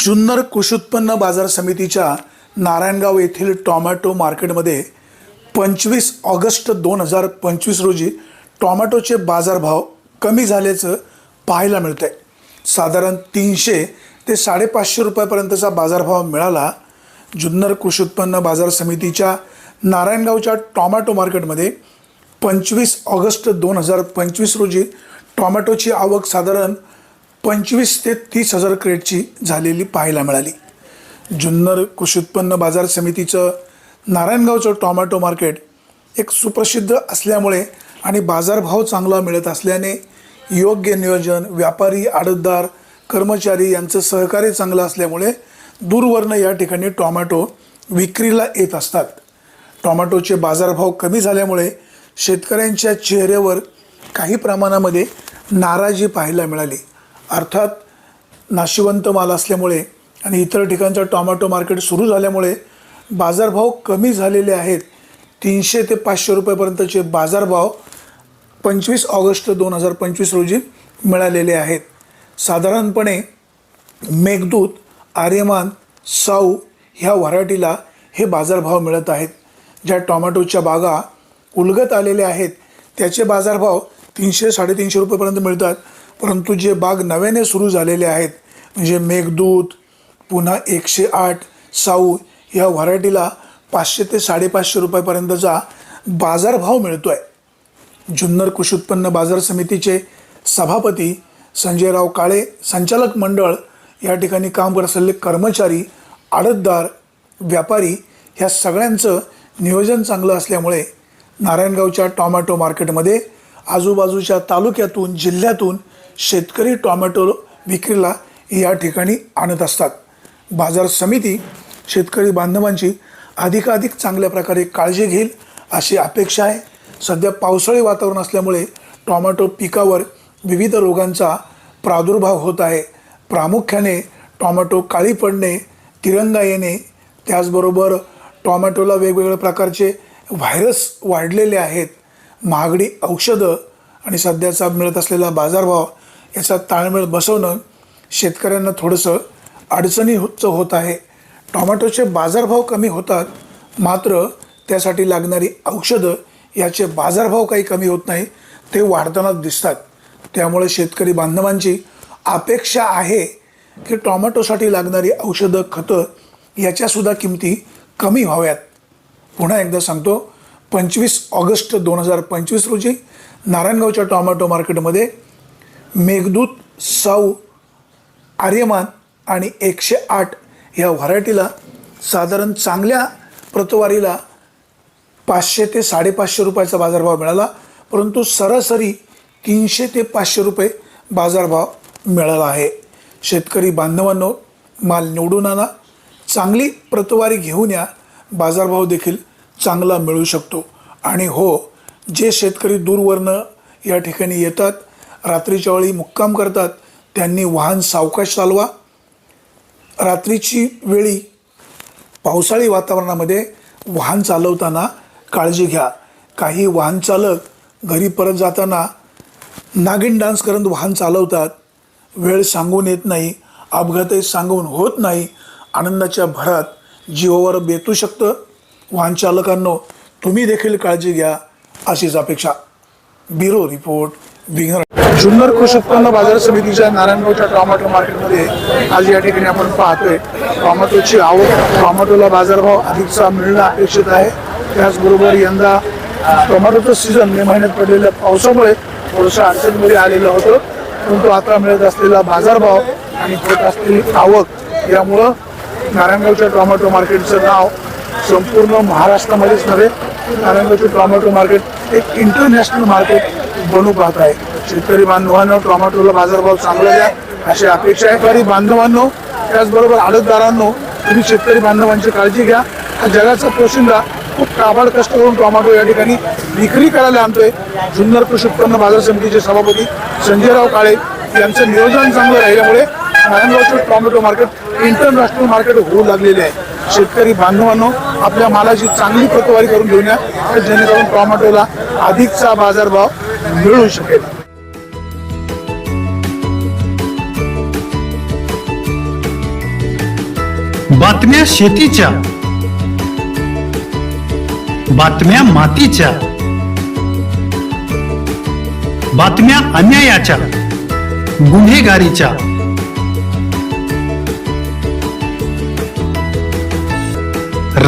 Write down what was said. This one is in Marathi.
जुन्नर कृषी उत्पन्न बाजार समितीच्या नारायणगाव येथील टॉमॅटो मार्केटमध्ये पंचवीस ऑगस्ट दोन हजार पंचवीस रोजी टॉमॅटोचे बाजारभाव कमी झाल्याचं पाहायला मिळतं आहे साधारण तीनशे ते साडेपाचशे रुपयापर्यंतचा बाजारभाव मिळाला जुन्नर कृषी उत्पन्न बाजार समितीच्या नारायणगावच्या टॉमॅटो मार्केटमध्ये. पंचवीस ऑगस्ट दोन हजार पंचवीस रोजी टॉमॅटोची आवक साधारण पंचवीस ते तीस हजार क्रेटची झालेली पाहायला मिळाली. जुन्नर कृषी उत्पन्न बाजार समितीचं नारायणगावचं टॉमॅटो मार्केट एक सुप्रसिद्ध असल्यामुळे आणि बाजारभाव चांगला मिळत असल्याने योग्य नियोजन व्यापारी आडतदार कर्मचारी यांचं सहकार्य चांगलं असल्यामुळे दूरवरनं या ठिकाणी टॉमॅटो विक्रीला येत असतात. टॉमॅटोचे बाजारभाव कमी झाल्यामुळे शेतकऱ्यांच्या चेहऱ्यावर काही प्रमाणामध्ये नाराजी पाहायला मिळाली. अर्थात नाशिवंत माल असल्यामुळे आणि इतर ठिकाणचं टॉमॅटो मार्केट सुरू झाल्यामुळे बाजारभाव कमी झालेले आहेत. तीनशे ते पाचशे रुपयापर्यंतचे बाजारभाव पंचवीस ऑगस्ट दोन हजार पंचवीस रोजी मिळालेले आहेत. साधारणपणे मेघदूत आर्यमान साऊ ह्या व्हरायटीला हे बाजारभाव मिळत आहेत. ज्या टॉमॅटोच्या बागा उलगत आलेल्या आहेत त्याचे बाजारभाव तीनशे साडेतीनशे रुपयेपर्यंत मिळतात. परंतु जे बाग नव्याने सुरू झालेले आहेत म्हणजे मेघदूत पुन्हा एकशे आठ साऊ ह्या व्हरायटीला पाचशे ते साडेपाचशे रुपयापर्यंतचा बाजारभाव मिळतो आहे जुन्नर कृषी उत्पन्न बाजार समितीचे सभापती संजयराव काळे संचालक मंडळ या ठिकाणी काम करत असलेले कर्मचारी आडतदार व्यापारी ह्या सगळ्यांचं नियोजन चांगलं असल्यामुळे नारायणगावच्या टॉमॅटो मार्केटमध्ये आजूबाजूच्या तालुक्यातून जिल्ह्यातून शेतकरी टॉमॅटो विक्रीला या ठिकाणी आणत असतात. बाजार समिती शेतकरी बांधवांची अधिकाधिक चांगल्या प्रकारे काळजी घेईल अशी अपेक्षा आहे. सध्या पावसाळी वातावरण असल्यामुळे टॉमॅटो पिकावर विविध रोगांचा प्रादुर्भाव होत आहे. प्रामुख्याने टॉमॅटो काळी पडणे तिरंगा येणे त्याचबरोबर टॉमॅटोला वेगवेगळ्या प्रकारचे व्हायरस वाढलेले आहेत. महागडी औषधं आणि सध्याचा मिळत असलेला बाजारभाव याचा ताळमेळ बसवणं शेतकऱ्यांना थोडंसं अडचणीचं होत आहे. टॉमॅटोचे बाजारभाव कमी होतात मात्र त्यासाठी लागणारी औषधं याचे बाजारभाव काही कमी होत नाही ते वाढताना दिसतात. त्यामुळे शेतकरी बांधवांची अपेक्षा आहे की टॉमॅटोसाठी लागणारी औषधं खतं याच्यासुद्धा किमती कमी व्हाव्यात. पुन्हा एकदा सांगतो पंचवीस ऑगस्ट दोन हजार पंचवीस रोजी नारायणगावच्या टॉमॅटो मार्केटमध्ये मेघदूत साऊ आर्यमान आणि एकशे आठ ह्या व्हरायटीला साधारण चांगल्या प्रतवारीला पाचशे ते साडेपाचशे रुपयाचा बाजारभाव मिळाला परंतु सरासरी तीनशे ते पाचशे रुपये बाजारभाव मिळाला आहे. शेतकरी बांधवांनो माल निवडून आणा. चांगली प्रतवारी घेऊन या. बाजारभाव देखील चांगला मिळू शकतो. आणि हो जे शेतकरी दूरवरनं या ठिकाणी येतात रात्रीच्या वेळी मुक्काम करतात त्यांनी वाहन सावकाश चालवा. रात्रीची वेळी पावसाळी वातावरणामध्ये वाहन चालवताना काळजी घ्या. काही वाहन चालक घरी परत जाताना नागिन डान्स करत वाहन चालवतात. वेळ सांगून येत नाही अपघातही सांगून होत नाही. आनंदाच्या भरात जीवावर बेतू शकतं. वाहन चालकांनो तुम्ही देखील काळजी घ्या. अशीच अपेक्षा. ब्युरो रिपोर्ट विघ्न जुन्नर कृषी उत्पन्न बाजार समितीच्या नारायणगावच्या टोमॅटो मार्केटमध्ये आज या ठिकाणी आपण पाहतोय टोमॅटोची आवक टोमॅटोला बाजारभाव अधिकचा मिळणं अपेक्षित आहे. त्याचबरोबर यंदा टोमॅटोचं सीझन मे महिन्यात पडलेल्या पावसामुळे थोडंसं अडचणीमध्ये आलेलं होतं. परंतु आता मिळत असलेला बाजारभाव आणि होत असलेली आवक यामुळं नारायणगावच्या टोमॅटो मार्केटचं नाव संपूर्ण महाराष्ट्रामध्येच नव्हे नारायणगावचे टोमॅटो मार्केट एक इंटरनॅशनल मार्केट बनू पाहत आहे. शेतकरी बांधवांनो टोमॅटोला बाजारभाव चांगला द्या अशी अपेक्षा आहे. शेतकरी बांधवांनो त्याचबरोबर आडतदारांनो तुम्ही शेतकरी बांधवांची काळजी घ्या. हा जगाचा पोशिंदा खूप काबाड कष्ट करून टोमॅटो या ठिकाणी विक्री करायला आणतोय. जुन्नर कृषी उत्पन्न बाजार समितीचे सभापती संजयराव काळे यांचं नियोजन चांगलं राहिल्यामुळे नारायणगावचं टोमॅटो मार्केट इंटरनॅशनल मार्केट होऊ लागलेले आहे. शेतकरी बांधवांनो आपल्या मालाची चांगली प्रतवारी करून घेऊन या जेणेकरून टोमॅटोला अधिकचा बाजारभाव मिळू शकेल. बातम्या शेतीच्या बातम्या मातीच्या बातम्या अन्यायाच्या गुन्हेगारीच्या.